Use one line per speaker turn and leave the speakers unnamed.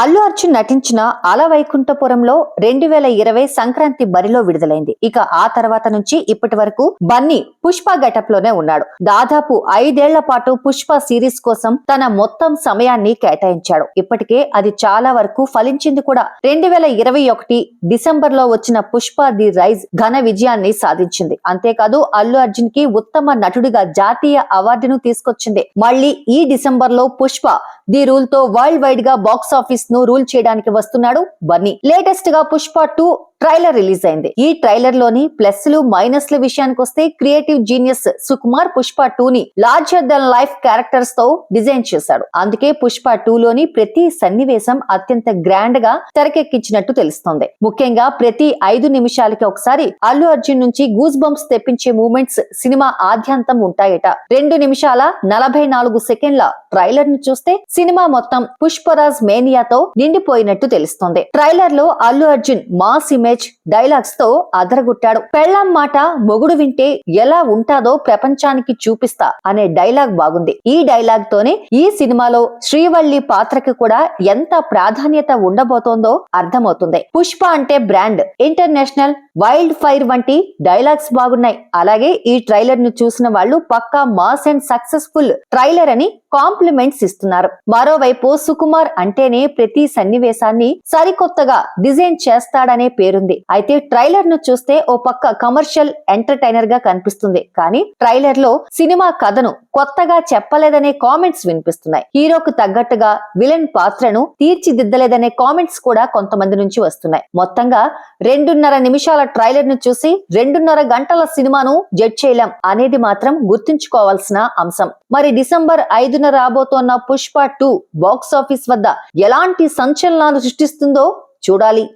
అల్లు అర్జున్ నటించిన అలవైకుంఠపురంలో రెండు వేల ఇరవై సంక్రాంతి బరిలో విడుదలైంది. ఇక ఆ తర్వాత నుంచి ఇప్పటి వరకు బన్నీ పుష్ప గెటప్లోనే ఉన్నాడు. దాదాపు ఐదేళ్ళ పాటు పుష్ప సిరీస్ కోసం తన మొత్తం సమయాన్ని కేటాయించాడు. ఇప్పటికే అది చాలా వరకు ఫలించింది కూడా. రెండు వేల ఇరవై ఒకటి డిసెంబర్లో వచ్చిన పుష్ప ది రైజ్ ఘన విజయాన్ని సాధించింది. అంతేకాదు అల్లు అర్జున్కి ఉత్తమ నటుడిగా జాతీయ అవార్డును తీసుకొచ్చింది. మళ్ళీ ఈ డిసెంబర్లో పుష్ప ది రూల్తో వరల్డ్ వైడ్గా బాక్స్ ఆఫీస్ ను రూల్ చేయడానికి వస్తున్నాడు బన్నీ. లేటెస్ట్గా పుష్ప టూ ట్రైలర్ రిలీజ్ అయింది. ఈ ట్రైలర్లోని ప్లస్లు మైనస్ ల విషయానికి వస్తే creative genius Sukumar Pushpa two ని లార్జర్ దెన్ లైఫ్ క్యారెక్టర్స్తో డిజైన్ చేశాడు. అందుకే పుష్ప టూ లోని ప్రతి సన్నివేశం అత్యంత గ్రాండ్గా తెరకెక్కించినట్టు తెలుస్తోంది. ముఖ్యంగా ప్రతి ఐదు నిమిషాలకి ఒకసారి అల్లు అర్జున్ నుంచి గూస్ బంప్స్ తెప్పించే మూమెంట్స్ సినిమా ఆద్యంతం ఉంటాయట. రెండు నిమిషాల నలభై నాలుగు సెకండ్ల ట్రైలర్ను చూస్తే సినిమా మొత్తం పుష్పరాజ్ మేనియాతో నిండిపోయినట్టు తెలుస్తోంది. ట్రైలర్లో అల్లు అర్జున్ మాస్ ఇమేజ్ డైలాగ్స్తో అదరగొట్టాడు. పెళ్ళాం మాట మొగుడు వింటే ఎలా ఉంటాదో ప్రపంచానికి చూపిస్తా అనే డైలాగ్ బాగుంది. ఈ డైలాగ్ తోనే ఈ సినిమాలో శ్రీవల్లి పాత్రకి కూడా ఎంత ప్రాధాన్యత ఉండబోతోందో అర్థమవుతుంది. పుష్ప అంటే బ్రాండ్. ఇంటర్నేషనల్ వైల్డ్ ఫైర్ వంటి డైలాగ్స్ బాగున్నాయి. అలాగే ఈ ట్రైలర్ను చూసిన వాళ్ళు పక్కా మాస్ అండ్ సక్సెస్ఫుల్ ట్రైలర్ అని కాంప్లిమెంట్స్ ఇస్తున్నారు. మరోవైపు సుకుమార్ అంటేనే ప్రతి సన్నివేశాన్ని సరికొత్తగా డిజైన్ చేస్తాడనే పేరుంది. అయితే ట్రైలర్ను చూస్తే ఓ పక్క కమర్షియల్ ఎంటర్టైనర్గా కనిపిస్తుంది. కానీ ట్రైలర్లో సినిమా కథను కొత్తగా చెప్పలేదనే కామెంట్స్ వినిపిస్తున్నాయి. హీరోకు తగ్గట్టుగా విలన్ పాత్రను తీర్చిదిద్దలేదనే కామెంట్స్ కూడా కొంతమంది నుంచి వస్తున్నాయి. మొత్తంగా రెండున్నర నిమిషాల ట్రైలర్ను చూసి రెండున్నర గంటల సినిమాను జడ్జ్ చేయలేం అనేది మాత్రం గుర్తుంచుకోవాల్సిన అంశం. మరి డిసెంబర్ ఐదున రాబోతోన్న పుష్ప టూ బాక్స్ ఆఫీస్ వద్ద ఎలాంటి సంచలనాలు సృష్టిస్తుందో చూడాలి.